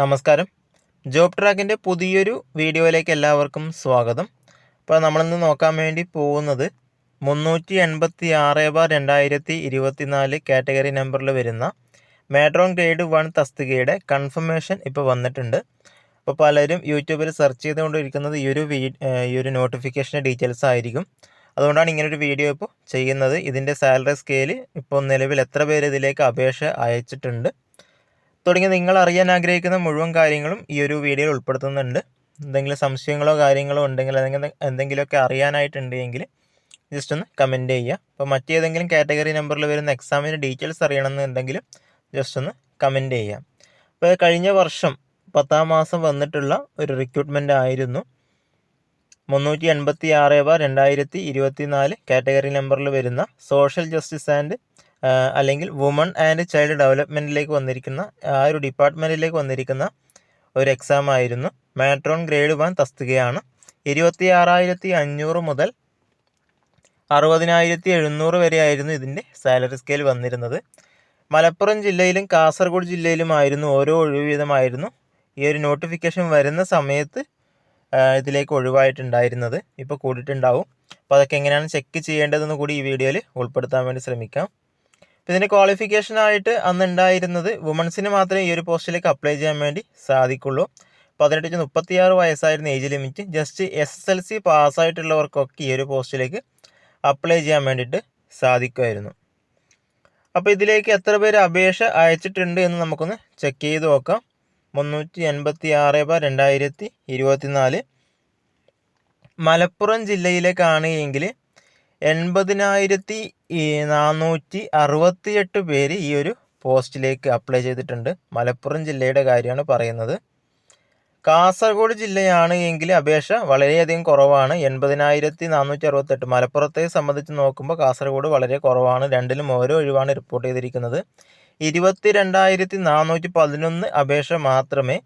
നമസ്കാരം. ജോബ് ട്രാക്കിന്റെ പുതിയൊരു വീഡിയോയിലേക്ക് എല്ലാവർക്കും സ്വാഗതം. അപ്പോൾ നമ്മളിന്ന് നോക്കാൻ വേണ്ടി പോകുന്നത് മുന്നൂറ്റി എൺപത്തി ആറ് ബാർ രണ്ടായിരത്തി ഇരുപത്തിനാല് കാറ്റഗറി നമ്പറിൽ വരുന്ന മാട്രോൺ ഗ്രേഡ് വൺ തസ്തികയുടെ കൺഫർമേഷൻ ഇപ്പോൾ വന്നിട്ടുണ്ട്. അപ്പോൾ പലരും യൂട്യൂബിൽ സെർച്ച് ചെയ്തുകൊണ്ടിരിക്കുന്നത് ഈ ഒരു വീ ഈ ഒരു നോട്ടിഫിക്കേഷന്റെ ഡീറ്റെയിൽസ് ആയിരിക്കും. അതുകൊണ്ടാണ് ഇങ്ങനൊരു വീഡിയോ ഇപ്പോൾ ചെയ്യുന്നത്. ഇതിന്റെ സാലറി സ്കെയിൽ ഇപ്പോൾ നിലവിൽ എത്ര പേര് ഇതിലേക്ക് അപേക്ഷ അയച്ചിട്ടുണ്ട്. തുടങ്ങി നിങ്ങൾ അറിയാൻ ആഗ്രഹിക്കുന്ന മുഴുവൻ കാര്യങ്ങളും ഈ ഒരു വീഡിയോയിൽ ഉൾപ്പെടുത്തുന്നുണ്ട്. എന്തെങ്കിലും സംശയങ്ങളോ കാര്യങ്ങളോ ഉണ്ടെങ്കിൽ അല്ലെങ്കിൽ എന്തെങ്കിലുമൊക്കെ അറിയാനായിട്ടുണ്ടെങ്കിൽ ജസ്റ്റ് ഒന്ന് കമന്റ് ചെയ്യുക. അപ്പോൾ മറ്റേതെങ്കിലും കാറ്റഗറി നമ്പറിൽ വരുന്ന എക്സാമിന്റെ ഡീറ്റെയിൽസ് അറിയണമെന്നുണ്ടെങ്കിലും ജസ്റ്റ് ഒന്ന് കമന്റ് ചെയ്യാം അപ്പോൾ കഴിഞ്ഞ വർഷം പത്താം മാസം വന്നിട്ടുള്ള ഒരു റിക്രൂട്ട്മെന്റ് ആയിരുന്നു. മുന്നൂറ്റി എൺപത്തി ആറ് ബാർ രണ്ടായിരത്തി ഇരുപത്തി നാല് കാറ്റഗറി നമ്പറിൽ വരുന്ന സോഷ്യൽ ജസ്റ്റിസ് ആൻഡ് അല്ലെങ്കിൽ വുമൺ ആൻഡ് ചൈൽഡ് ഡെവലപ്മെന്റിലേക്ക് വന്നിരിക്കുന്ന ആ ഒരു ഡിപ്പാർട്ട്മെന്റിലേക്ക് വന്നിരിക്കുന്ന ഒരു എക്സാം ആയിരുന്നു. മാട്രോൺ ഗ്രേഡ് വൺ തസ്തികയാണ്. ഇരുപത്തി ആറായിരത്തി അഞ്ഞൂറ് മുതൽ അറുപതിനായിരത്തി എഴുന്നൂറ് വരെ ആയിരുന്നു ഇതിന്റെ സാലറി സ്കെയിൽ വന്നിരുന്നത്. മലപ്പുറം ജില്ലയിലും കാസർഗോഡ് ജില്ലയിലുമായിരുന്നു ഓരോ ഒഴിവ് ഈ ഒരു നോട്ടിഫിക്കേഷൻ വരുന്ന സമയത്ത് ഇതിലേക്ക് ഒഴിവായിട്ടുണ്ടായിരുന്നത്. ഇപ്പോൾ കൂടിയിട്ടുണ്ടാവും. അപ്പോൾ അതൊക്കെ എങ്ങനെയാണ് ചെക്ക് ചെയ്യേണ്ടതെന്ന് കൂടി ഈ വീഡിയോയിൽ ഉൾപ്പെടുത്താൻ വേണ്ടി ശ്രമിക്കാം. ഇതിന്റെ ക്വാളിഫിക്കേഷനായിട്ട് അന്ന് ഉണ്ടായിരുന്നത് വുമൺസിന് മാത്രമേ ഈ ഒരു പോസ്റ്റിലേക്ക് അപ്ലൈ ചെയ്യാൻ വേണ്ടി സാധിക്കുള്ളൂ. പതിനെട്ട് ടു മുപ്പത്തിയാറ് വയസ്സായിരുന്നു age limit just S S L C പാസ്സായിട്ടുള്ളവർക്കൊക്കെ ഈ ഒരു പോസ്റ്റിലേക്ക് അപ്ലൈ ചെയ്യാൻ വേണ്ടിയിട്ട് സാധിക്കുമായിരുന്നു. അപ്പോൾ ഇതിലേക്ക് എത്ര പേര് അപേക്ഷ അയച്ചിട്ടുണ്ട് എന്ന് നമുക്കൊന്ന് ചെക്ക് ചെയ്ത് നോക്കാം. മുന്നൂറ്റി എൺപത്തി ആറ് ബാർ രണ്ടായിരത്തി ഇരുപത്തിനാല് മലപ്പുറം ജില്ലയിലേക്കാണ് എങ്കിൽ എൺപതിനായിരത്തി നാനൂറ്റി അറുപത്തിയെട്ട് പേര് ഈ ഒരു പോസ്റ്റിലേക്ക് അപ്ലൈ ചെയ്തിട്ടുണ്ട്. മലപ്പുറം ജില്ലയുടെ കാര്യമാണ് പറയുന്നത്. കാസർഗോഡ് ജില്ലയാണ് എങ്കിൽ അപേക്ഷ വളരെയധികം കുറവാണ്. എൺപതിനായിരത്തി നാനൂറ്റി അറുപത്തെട്ട് മലപ്പുറത്തെ സംബന്ധിച്ച് നോക്കുമ്പോൾ കാസർഗോഡ് വളരെ കുറവാണ്. രണ്ടിലും ഓരോ ഒഴിവാണ് റിപ്പോർട്ട് ചെയ്തിരിക്കുന്നത്. ഇരുപത്തി രണ്ടായിരത്തി നാനൂറ്റി പതിനൊന്ന് അപേക്ഷ മാത്രമേ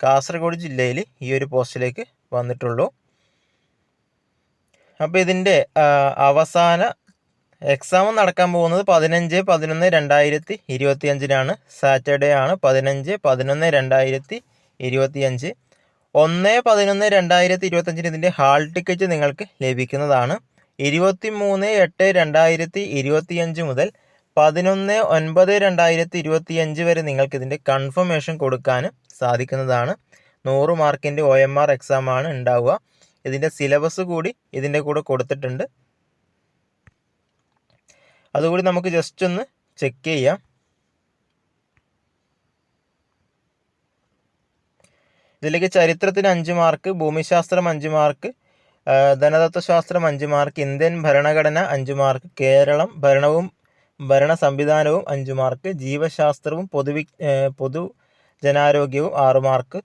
കാസർഗോഡ് ജില്ലയിൽ ഈ ഒരു പോസ്റ്റിലേക്ക് വന്നിട്ടുള്ളൂ. അപ്പോൾ ഇതിന്റെ അവസാന എക്സാം നടക്കാൻ പോകുന്നത് പതിനഞ്ച് പതിനൊന്ന് രണ്ടായിരത്തി ഇരുപത്തി അഞ്ചിനാണ് സാറ്റർഡേ ആണ് പതിനഞ്ച് പതിനൊന്ന് രണ്ടായിരത്തി ഇരുപത്തി അഞ്ച് ഒന്ന് പതിനൊന്ന് രണ്ടായിരത്തി ഇരുപത്തഞ്ചിന് ഇതിന്റെ ഹാൾ ടിക്കറ്റ് നിങ്ങൾക്ക് ലഭിക്കുന്നതാണ്. ഇരുപത്തി മൂന്ന് എട്ട് രണ്ടായിരത്തി ഇരുപത്തിയഞ്ച് മുതൽ പതിനൊന്ന് ഒൻപത് രണ്ടായിരത്തി ഇരുപത്തിയഞ്ച് വരെ നിങ്ങൾക്ക് ഇതിന്റെ കൺഫർമേഷൻ കൊടുക്കാനും സാധിക്കുന്നതാണ്. നൂറ് മാർക്കിന്റെ ഒ എം ആർ എക്സാമാണ് ഉണ്ടാവുക. ഇതിന്റെ സിലബസ് കൂടി ഇതിന്റെ കൂടെ കൊടുത്തിട്ടുണ്ട്. അതുകൂടി നമുക്ക് ജസ്റ്റ് ഒന്ന് ചെക്ക് ചെയ്യാം. ഇതിലേക്ക് ചരിത്രത്തിന് അഞ്ച് മാർക്ക് ഭൂമിശാസ്ത്രം അഞ്ച് മാർക്ക് ധനതത്വശാസ്ത്രം അഞ്ച് മാർക്ക് ഇന്ത്യൻ ഭരണഘടന അഞ്ച് മാർക്ക് കേരളം ഭരണവും ഭരണ സംവിധാനവും അഞ്ച് മാർക്ക് ജീവശാസ്ത്രവും പൊതുവി പൊതു ജനാരോഗ്യവും ആറ് മാർക്ക്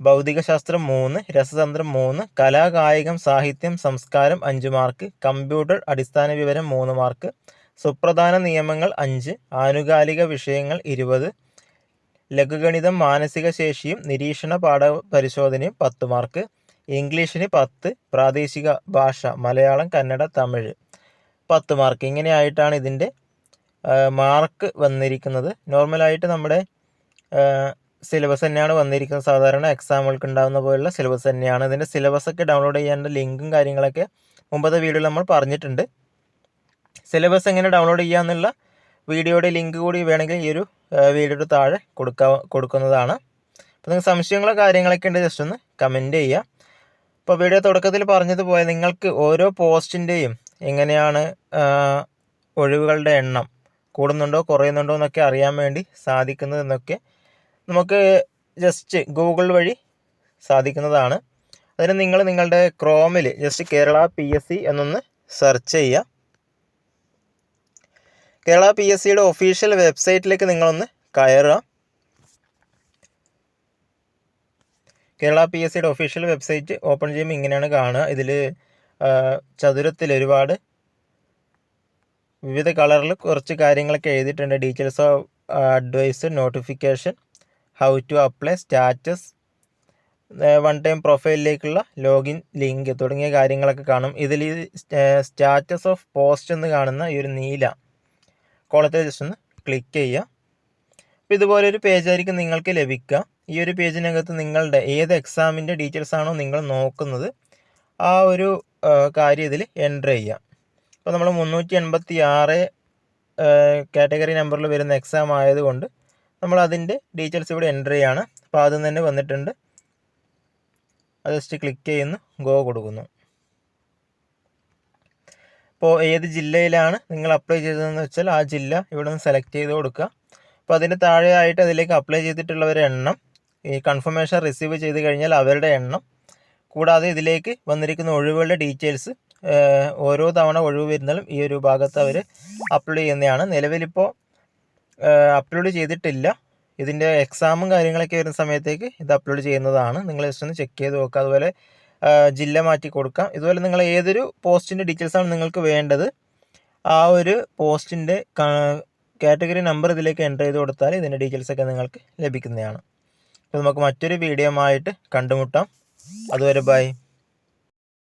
ഭൗതികശാസ്ത്രം മൂന്ന് രസതന്ത്രം മൂന്ന് കലാകായികം സാഹിത്യം സംസ്കാരം അഞ്ച് മാർക്ക് കമ്പ്യൂട്ടർ അടിസ്ഥാന വിവരം മൂന്ന് മാർക്ക് സുപ്രധാന നിയമങ്ങൾ അഞ്ച് ആനുകാലിക വിഷയങ്ങൾ ഇരുപത് ലഘുഗണിതം മാനസിക ശേഷിയും നിരീക്ഷണ പാഠ പരിശോധനയും പത്ത് മാർക്ക് ഇംഗ്ലീഷിന് പത്ത് പ്രാദേശിക ഭാഷ മലയാളം കന്നഡ തമിഴ് പത്ത് മാർക്ക്. ഇങ്ങനെയായിട്ടാണ് ഇതിന്റെ മാർക്ക് വന്നിരിക്കുന്നത്. നോർമലായിട്ട് നമ്മുടെ സിലബസ് തന്നെയാണ് വന്നിരിക്കുന്നത്. സാധാരണ എക്സാമുകൾക്ക് ഉണ്ടാകുന്ന പോലുള്ള സിലബസ് തന്നെയാണ്. ഇതിന്റെ സിലബസ് ഒക്കെ ഡൗൺലോഡ് ചെയ്യേണ്ട ലിങ്കും കാര്യങ്ങളൊക്കെ മുമ്പത്തെ വീഡിയോയിൽ നമ്മൾ പറഞ്ഞിട്ടുണ്ട്. സിലബസ് എങ്ങനെ ഡൗൺലോഡ് ചെയ്യാമെന്നുള്ള വീഡിയോയുടെ ലിങ്ക് കൂടി വേണമെങ്കിൽ ഈ ഒരു വീഡിയോയുടെ താഴെ കൊടുക്കാ കൊടുക്കുന്നതാണ്. അപ്പോൾ നിങ്ങൾക്ക് സംശയങ്ങളോ കാര്യങ്ങളൊക്കെ ഉണ്ട് ജസ്റ്റ് ഒന്ന് കമന്റ് ചെയ്യുക. ഇപ്പോൾ വീഡിയോ തുടക്കത്തിൽ പറഞ്ഞതുപോലെ നിങ്ങൾക്ക് ഓരോ പോസ്റ്റിന്റെയും എങ്ങനെയാണ് ഒഴിവുകളുടെ എണ്ണം കൂടുന്നുണ്ടോ കുറയുന്നുണ്ടോ എന്നൊക്കെ അറിയാൻ വേണ്ടി സാധിക്കുന്നതെന്നൊക്കെ നമുക്ക് ജസ്റ്റ് ഗൂഗിൾ വഴി സാധിക്കുന്നതാണ്. അതിന് നിങ്ങൾ നിങ്ങളുടെ ക്രോമിൽ just Kerala P S C എന്നൊന്ന് സെർച്ച് ചെയ്യുക. കേരള പി എസ് സിയുടെ ഒഫീഷ്യൽ വെബ്സൈറ്റിലേക്ക് നിങ്ങളൊന്ന് കയറുക. കേരള പി എസ് സിയുടെ ഒഫീഷ്യൽ വെബ്സൈറ്റ് ഓപ്പൺ ചെയ്യുമ്പോൾ ഇങ്ങനെയാണ് കാണുക. ഇതിൽ ചതുരത്തിൽ ഒരുപാട് വിവിധ കളറിൽ കുറച്ച് കാര്യങ്ങളൊക്കെ എഴുതിയിട്ടുണ്ട്. Details of advice notification how to apply status one time പ്രൊഫൈലിലേക്കുള്ള login link തുടങ്ങിയ കാര്യങ്ങളൊക്കെ കാണും. ഇതിൽ സ്റ്റാറ്റസ് ഓഫ് പോസ്റ്റ് എന്ന് കാണുന്ന ഈ ഒരു നീല കോളത്തിൽ ജസ്റ്റ് ഒന്ന് ക്ലിക്ക് ചെയ്യുക. അപ്പോൾ ഇതുപോലെ ഒരു പേജായിരിക്കും നിങ്ങൾക്ക് ലഭിക്കുക. ഈ ഒരു പേജിനകത്ത് നിങ്ങളുടെ ഏത് എക്സാമിന്റെ ഡീറ്റെയിൽസ് ആണോ നിങ്ങൾ നോക്കുന്നത് ആ ഒരു കാര്യം ഇതിൽ എന്റർ ചെയ്യാം അപ്പോൾ നമ്മൾ മുന്നൂറ്റി എൺപത്തി ആറ് കാറ്റഗറി നമ്പറിൽ വരുന്ന എക്സാം ആയതുകൊണ്ട് നമ്മൾ അതിന്റെ ഡീറ്റെയിൽസ് ഇവിടെ എന്റർ ചെയ്യാണ് അപ്പോൾ ആദ്യം തന്നെ വന്നിട്ടുണ്ട്. അത് ജസ്റ്റ് ക്ലിക്ക് ചെയ്യുന്നു. ഗോ കൊടുക്കുന്നു. അപ്പോൾ ഏത് ജില്ലയിലാണ് നിങ്ങൾ അപ്ലൈ ചെയ്തതെന്ന് വെച്ചാൽ ആ ജില്ല ഇവിടെ നിന്ന് സെലക്ട് ചെയ്ത് കൊടുക്കുക. അപ്പോൾ അതിന്റെ താഴെയായിട്ട് അതിലേക്ക് അപ്ലൈ ചെയ്തിട്ടുള്ളവരുടെ എണ്ണം ഈ കൺഫർമേഷൻ റിസീവ് ചെയ്ത് കഴിഞ്ഞാൽ അവരുടെ എണ്ണം കൂടാതെ ഇതിലേക്ക് വന്നിരിക്കുന്ന ഒഴിവുകളുടെ ഡീറ്റെയിൽസ് ഓരോ തവണ ഒഴിവ് വരുന്നാലും ഈ ഒരു ഭാഗത്ത് അവർ അപ്ലോഡ് ചെയ്യുന്നതാണ്. നിലവിലിപ്പോൾ അപ്ലോഡ് ചെയ്തിട്ടില്ല. ഇതിന്റെ എക്സാമും കാര്യങ്ങളൊക്കെ വരുന്ന സമയത്തേക്ക് ഇത് അപ്ലോഡ് ചെയ്യുന്നതാണ്. നിങ്ങൾ ജസ്റ്റ് ഒന്ന് ചെക്ക് ചെയ്ത് നോക്കുക. അതുപോലെ ജില്ല മാറ്റി കൊടുക്കാം. ഇതുപോലെ നിങ്ങൾ ഏതൊരു പോസ്റ്റിന്റെ ഡീറ്റെയിൽസാണ് നിങ്ങൾക്ക് വേണ്ടത് ആ ഒരു പോസ്റ്റിന്റെ കാറ്റഗറി നമ്പർ ഇതിലേക്ക് എന്റർ ചെയ്ത് കൊടുത്താൽ ഇതിന്റെ ഡീറ്റെയിൽസൊക്കെ നിങ്ങൾക്ക് ലഭിക്കുന്നതാണ്. അപ്പോൾ നമുക്ക് മറ്റൊരു വീഡിയോ ആയിട്ട് കണ്ടുമുട്ടാം. അതുവരെ ബൈ